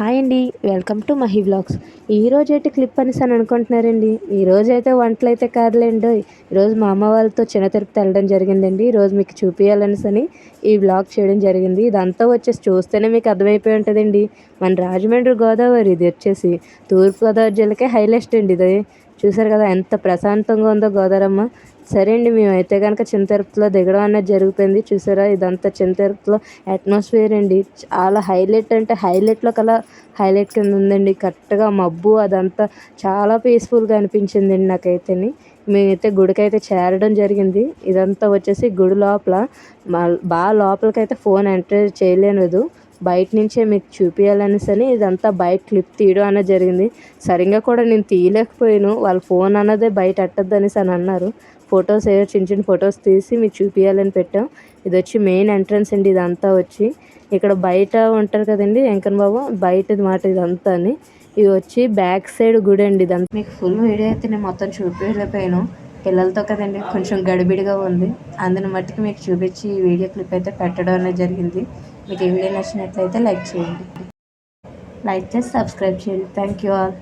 Hi అండి welcome to Mahi blogs ఈ రోజు అయితే క్లిప్ అనేసి అని అనుకుంటున్నారండి. ఈ అయితే వంటలు అయితే కాదులేండి. ఈరోజు మా అమ్మ వాళ్ళతో చిన్న తిరుపతి వెళ్ళడం జరిగిందండి. ఈరోజు రోజు మీకు చూపించాలనేసి అని ఈ వ్లాగ్ చేయడం జరిగింది. ఇదంతా వచ్చేసి చూస్తేనే మీకు అర్థమైపోయి ఉంటుందండి. మన రాజమండ్రి గోదావరి ఇది వచ్చేసి తూర్పుగోదావరి జిల్లాకే హైలెస్ట్ అండి ఇది. చూసారు కదా ఎంత ప్రశాంతంగా ఉందో గోదారమ్మ. సరే అండి మేమైతే కనుక చింతరుపులో దిగడం అనేది జరుగుతుంది చూసారా ఇదంతా చింతరుపులో అట్మాస్ఫియర్ అండి. చాలా హైలైట్ అంటే హైలైట్లో కల హైలైట్ కింద ఉందండి. కరెక్ట్గా మబ్బు అదంతా చాలా పీస్ఫుల్గా అనిపించిందండి నాకైతేని. మేమైతే గుడికైతే చేరడం జరిగింది. ఇదంతా వచ్చేసి గుడి లోపల బాగా లోపలికైతే ఫోన్ ఎంటర్ చేయలేదు బయట నుంచే మీకు చూపించాలనేసి అని ఇదంతా బయట క్లిప్ తీయడం అనేది జరిగింది. సరిగ్గా కూడా నేను తీయలేకపోయాను. వాళ్ళ ఫోన్ అన్నదే బయట అట్టద్దు అనేసి అని అన్నారు. ఫొటోస్ ఏదో చిన్న చిన్న ఫొటోస్ తీసి మీకు చూపించాలని పెట్టాం. ఇది వచ్చి మెయిన్ ఎంట్రన్స్ అండి ఇదంతా వచ్చి. ఇక్కడ బయట ఉంటారు కదండి వెంకన్న బాబు బయటది మాట ఇదంతా అని. ఇది వచ్చి బ్యాక్ సైడ్ గుడి అండి ఇదంతా. మీకు ఫుల్ వీడియో అయితే నేను మొత్తం చూపించలేకపోయాను పిల్లలతో కదండి కొంచెం గడిబిడిగా ఉంది. అందుని మట్టుకు మీకు చూపించి ఈ వీడియో క్లిప్ అయితే పెట్టడం అనేది జరిగింది. మీకు ఈ వీడియో నచ్చినట్లయితే లైక్ చేయండి. లైక్ చేసి సబ్స్క్రైబ్ చేయండి. Thank you all